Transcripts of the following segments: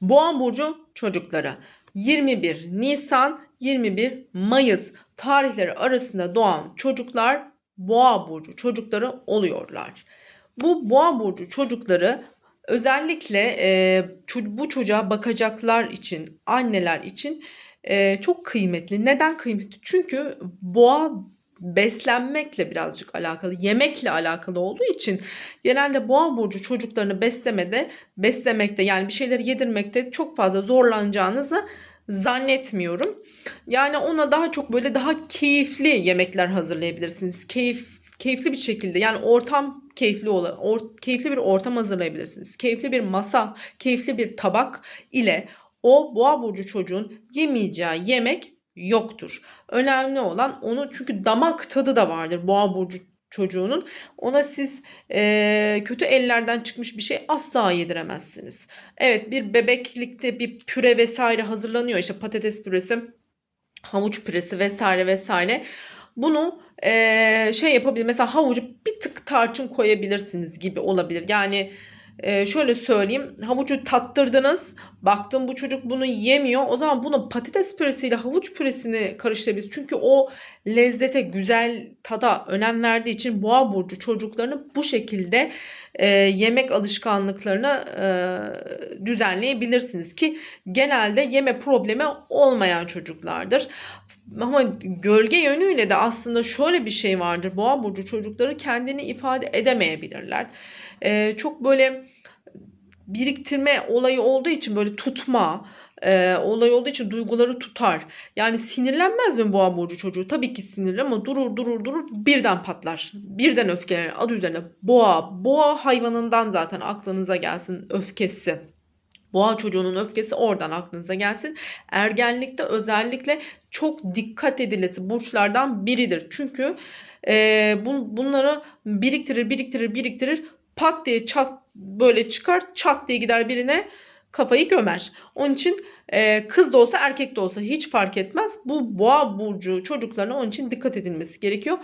Boğa burcu çocukları 21 Nisan 21 Mayıs tarihleri arasında doğan çocuklar Boğa burcu çocukları oluyorlar. Bu Boğa burcu çocukları özellikle e, bu çocuğa bakacaklar için, anneler için e, çok kıymetli. Neden kıymetli? Çünkü boğa beslenmekle birazcık alakalı, yemekle alakalı olduğu için genelde boğa burcu çocuklarını beslemede, beslemekte yani bir şeyleri yedirmekte çok fazla zorlanacağınızı zannetmiyorum. Yani ona daha çok böyle daha keyifli yemekler hazırlayabilirsiniz. Keyif keyifli bir şekilde yani ortam keyifli ola, or- keyifli bir ortam hazırlayabilirsiniz. Keyifli bir masa, keyifli bir tabak ile o boğa burcu çocuğun yemeyeceği yemek yoktur. Önemli olan onu çünkü damak tadı da vardır boğa burcu çocuğunun. Ona siz eee, kötü ellerden çıkmış bir şey asla yediremezsiniz. Evet bir bebeklikte bir püre vesaire hazırlanıyor işte patates püresi, havuç püresi vesaire vesaire. Bunu eee, şey yapabilir mesela havucu bir tık tarçın koyabilirsiniz gibi olabilir. Yani eee, şöyle söyleyeyim havucu tattırdınız baktım bu çocuk bunu yemiyor o zaman bunu patates püresiyle havuç püresini karıştırabiliriz. Çünkü o lezzete güzel tada önem verdiği için boğa burcu çocuklarını bu şekilde eee, yemek alışkanlıklarını eee, düzenleyebilirsiniz ki genelde yeme problemi olmayan çocuklardır. Ama gölge yönüyle de aslında şöyle bir şey vardır. Boğa burcu çocukları kendini ifade edemeyebilirler. Ee, çok böyle biriktirme olayı olduğu için böyle tutma e, olayı olduğu için duyguları tutar. Yani sinirlenmez mi boğa burcu çocuğu? Tabii ki sinirli ama durur durur durur birden patlar. Birden öfkelenir. Adı üzerinde boğa. Boğa hayvanından zaten aklınıza gelsin öfkesi. Boğa çocuğunun öfkesi oradan aklınıza gelsin. Ergenlikte özellikle çok dikkat edilesi burçlardan biridir. Çünkü e, bun, bunları biriktirir, biriktirir, biriktirir. Pat diye çat böyle çıkar, çat diye gider birine kafayı gömer. Onun için e, kız da olsa erkek de olsa hiç fark etmez. Bu boğa burcu çocuklarına onun için dikkat edilmesi gerekiyor.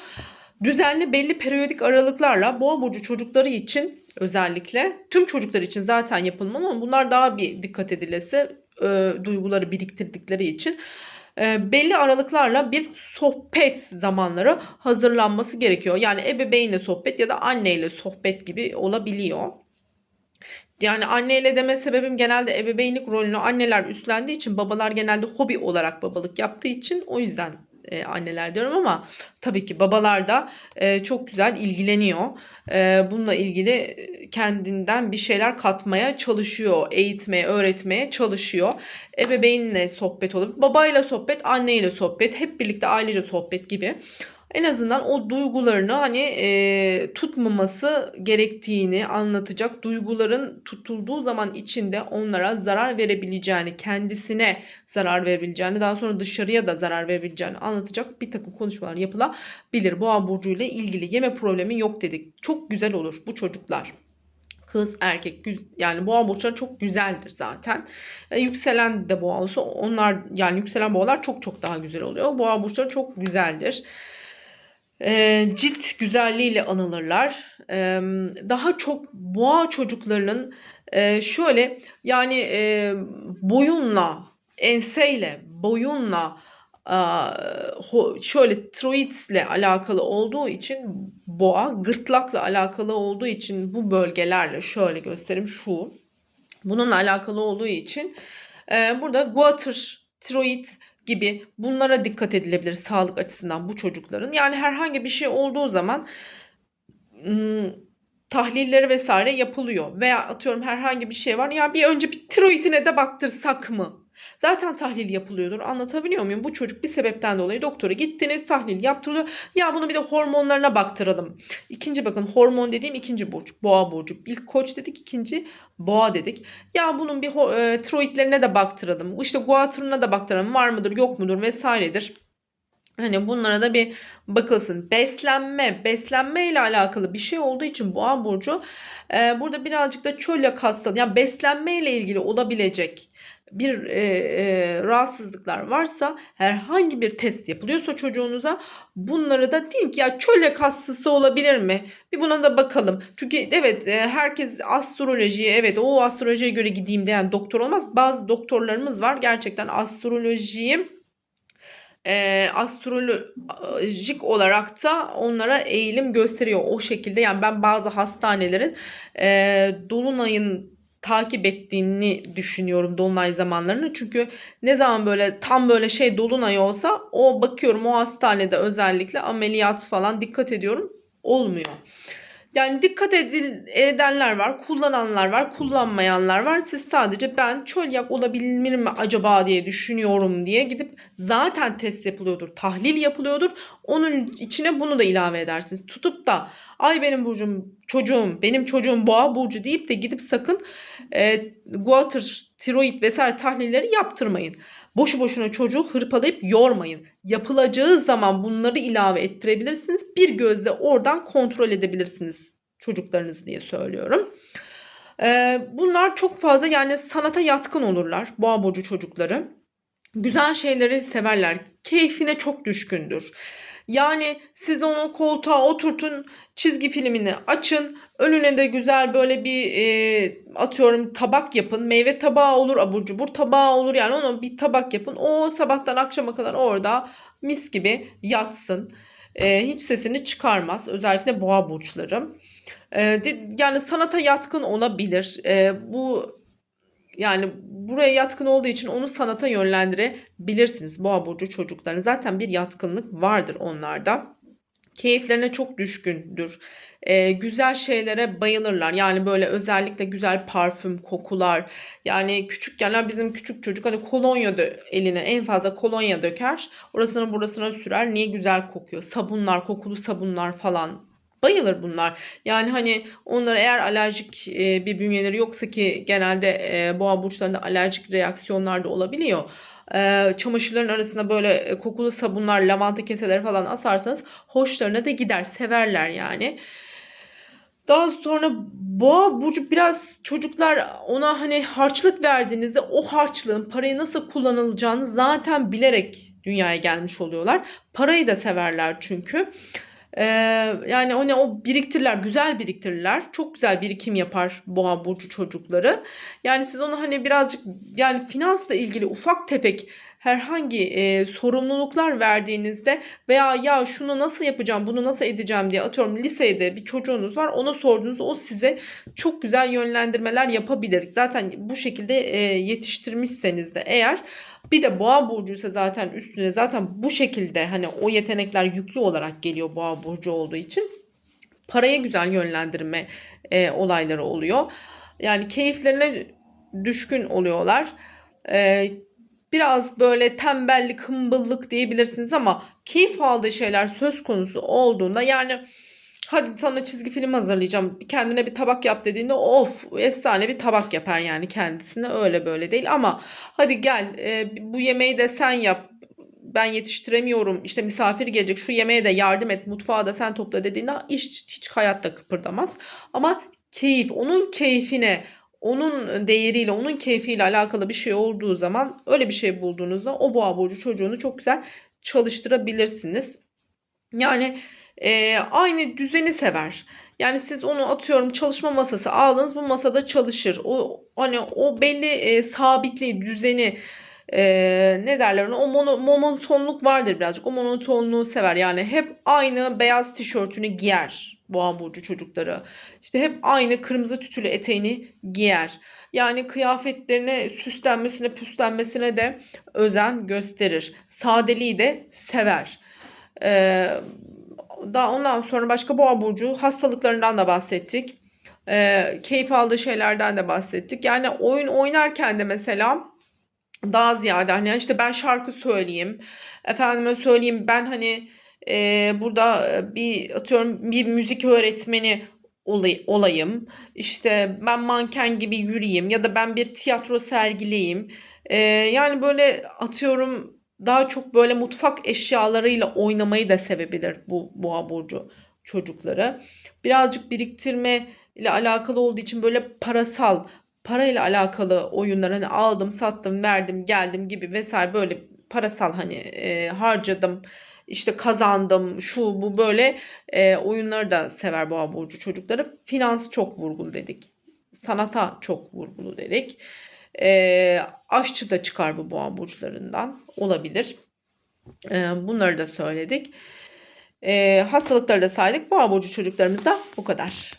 Düzenli belli periyodik aralıklarla boğa burcu çocukları için özellikle tüm çocuklar için zaten yapılmalı ama bunlar daha bir dikkat edilesi e, duyguları biriktirdikleri için belli aralıklarla bir sohbet zamanları hazırlanması gerekiyor. Yani ebeveynle sohbet ya da anneyle sohbet gibi olabiliyor. Yani anneyle deme sebebim genelde ebeveynlik rolünü anneler üstlendiği için babalar genelde hobi olarak babalık yaptığı için o yüzden e, anneler diyorum ama tabii ki babalar da e, çok güzel ilgileniyor. E, bununla ilgili e, kendinden bir şeyler katmaya çalışıyor, eğitmeye, öğretmeye çalışıyor. Ebeveynle sohbet olur, babayla sohbet, anneyle sohbet, hep birlikte ailece sohbet gibi. En azından o duygularını hani e, tutmaması gerektiğini anlatacak. Duyguların tutulduğu zaman içinde onlara zarar verebileceğini, kendisine zarar verebileceğini, daha sonra dışarıya da zarar verebileceğini anlatacak bir takım konuşmalar yapılabilir. Boğa burcu ile ilgili yeme problemi yok dedik. Çok güzel olur bu çocuklar kız erkek yani boğa burçları çok güzeldir zaten. E, yükselen de boğa olsa onlar yani yükselen boğalar çok çok daha güzel oluyor. Boğa burçları çok güzeldir. E, cilt güzelliğiyle anılırlar. E, daha çok boğa çocuklarının e, şöyle yani e, boyunla, enseyle, boyunla şöyle tiroidsle alakalı olduğu için boğa gırtlakla alakalı olduğu için bu bölgelerle şöyle göstereyim şu bununla alakalı olduğu için burada guatr, tiroid gibi bunlara dikkat edilebilir sağlık açısından bu çocukların. Yani herhangi bir şey olduğu zaman ım, tahlilleri vesaire yapılıyor. Veya atıyorum herhangi bir şey var. Ya bir önce bir tiroidine de baktırsak mı? Zaten tahlil yapılıyordur. Anlatabiliyor muyum? Bu çocuk bir sebepten dolayı doktora gittiniz, tahlil yaptırılıyor. Ya bunu bir de hormonlarına baktıralım. İkinci bakın hormon dediğim ikinci burç. Boğa burcu. İlk koç dedik, ikinci boğa dedik. Ya bunun bir e, tiroidlerine de baktıralım. İşte guatrına da baktıralım. Var mıdır, yok mudur vesairedir. Hani bunlara da bir bakılsın. Beslenme, beslenme ile alakalı bir şey olduğu için boğa burcu e, burada birazcık da çölyak hastalığı, yani beslenme ile ilgili olabilecek bir e, e, rahatsızlıklar varsa herhangi bir test yapılıyorsa çocuğunuza bunları da deyin ki ya çölyak hastası olabilir mi? Bir buna da bakalım. Çünkü evet e, herkes astrolojiye evet o astrolojiye göre gideyim diyen doktor olmaz. Bazı doktorlarımız var gerçekten astrolojiyi e, astrolojik olarak da onlara eğilim gösteriyor o şekilde. Yani ben bazı hastanelerin e, dolunayın takip ettiğini düşünüyorum dolunay zamanlarını. Çünkü ne zaman böyle tam böyle şey dolunay olsa o bakıyorum o hastanede özellikle ameliyat falan dikkat ediyorum olmuyor. Yani dikkat edil, edenler var, kullananlar var, kullanmayanlar var. Siz sadece ben çölyak olabilir mi acaba diye düşünüyorum diye gidip zaten test yapılıyordur, tahlil yapılıyordur. Onun içine bunu da ilave edersiniz. Tutup da ay benim burcum çocuğum, benim çocuğum boğa burcu deyip de gidip sakın e, guatr, tiroid vesaire tahlilleri yaptırmayın. Boşu boşuna çocuğu hırpalayıp yormayın. Yapılacağı zaman bunları ilave ettirebilirsiniz. Bir gözle oradan kontrol edebilirsiniz çocuklarınız diye söylüyorum. Ee, bunlar çok fazla yani sanata yatkın olurlar boğa burcu çocukları. Güzel şeyleri severler. Keyfine çok düşkündür. Yani siz onu koltuğa oturtun, çizgi filmini açın. Önüne de güzel böyle bir e, atıyorum tabak yapın. Meyve tabağı olur, abur cubur tabağı olur. Yani onu bir tabak yapın. O sabahtan akşama kadar orada mis gibi yatsın. E, hiç sesini çıkarmaz. Özellikle boğa burçları. E, yani sanata yatkın olabilir. E, bu yani buraya yatkın olduğu için onu sanata yönlendirebilirsiniz. Boğa burcu çocukların zaten bir yatkınlık vardır onlarda. Keyiflerine çok düşkündür. Ee, güzel şeylere bayılırlar. Yani böyle özellikle güzel parfüm, kokular. Yani küçükken bizim küçük çocuk hani kolonya da eline en fazla kolonya döker. Orasına burasına sürer. Niye güzel kokuyor? Sabunlar, kokulu sabunlar falan Bayılır bunlar. Yani hani onlara eğer alerjik e, bir bünyeleri yoksa ki genelde e, boğa burçlarında alerjik reaksiyonlar da olabiliyor. E, çamaşırların arasına böyle e, kokulu sabunlar, lavanta keseleri falan asarsanız hoşlarına da gider. Severler yani. Daha sonra boğa burcu biraz çocuklar ona hani harçlık verdiğinizde o harçlığın parayı nasıl kullanılacağını zaten bilerek dünyaya gelmiş oluyorlar. Parayı da severler çünkü. Ee, yani o ne o biriktirirler, güzel biriktirirler. Çok güzel birikim yapar boğa burcu çocukları. Yani siz onu hani birazcık yani finansla ilgili ufak tefek herhangi e, sorumluluklar verdiğinizde veya ya şunu nasıl yapacağım, bunu nasıl edeceğim diye atıyorum lisede bir çocuğunuz var ona sorduğunuzda o size çok güzel yönlendirmeler yapabilir. Zaten bu şekilde e, yetiştirmişseniz de eğer bir de boğa burcuysa zaten üstüne zaten bu şekilde hani o yetenekler yüklü olarak geliyor boğa burcu olduğu için paraya güzel yönlendirme e, olayları oluyor. Yani keyiflerine düşkün oluyorlar. E, biraz böyle tembellik, hımbıllık diyebilirsiniz ama keyif aldığı şeyler söz konusu olduğunda yani hadi sana çizgi film hazırlayacağım. Kendine bir tabak yap dediğinde of efsane bir tabak yapar yani kendisine öyle böyle değil ama hadi gel e, bu yemeği de sen yap ben yetiştiremiyorum işte misafir gelecek şu yemeğe de yardım et mutfağı da sen topla dediğinde hiç, hiç hayatta kıpırdamaz ama keyif onun keyfine onun değeriyle onun keyfiyle alakalı bir şey olduğu zaman öyle bir şey bulduğunuzda o boğa burcu çocuğunu çok güzel çalıştırabilirsiniz. Yani e, aynı düzeni sever. Yani siz onu atıyorum çalışma masası aldınız bu masada çalışır. O hani o belli e, sabitliği, düzeni e, ne derler ona o mono, monotonluk vardır birazcık. O monotonluğu sever. Yani hep aynı beyaz tişörtünü giyer boğa burcu çocukları. İşte hep aynı kırmızı tütülü eteğini giyer. Yani kıyafetlerine süslenmesine püslenmesine de özen gösterir. Sadeliği de sever. Ee, daha ondan sonra başka boğa burcu hastalıklarından da bahsettik. E, keyif aldığı şeylerden de bahsettik. Yani oyun oynarken de mesela daha ziyade hani işte ben şarkı söyleyeyim. Efendime söyleyeyim ben hani e, burada bir atıyorum bir müzik öğretmeni olay, olayım. İşte ben manken gibi yürüyeyim ya da ben bir tiyatro sergileyim. E, yani böyle atıyorum daha çok böyle mutfak eşyalarıyla oynamayı da sevebilir bu boğa burcu çocukları. Birazcık biriktirme ile alakalı olduğu için böyle parasal parayla alakalı oyunlar hani aldım, sattım, verdim, geldim gibi vesaire böyle parasal hani e, harcadım, işte kazandım, şu bu böyle e, oyunları da sever boğa burcu çocukları. Finans çok vurgulu dedik. Sanata çok vurgulu dedik. E, aşçı da çıkar bu boğa burçlarından olabilir. E, bunları da söyledik. E, hastalıkları da saydık. Boğa burcu çocuklarımız da bu kadar.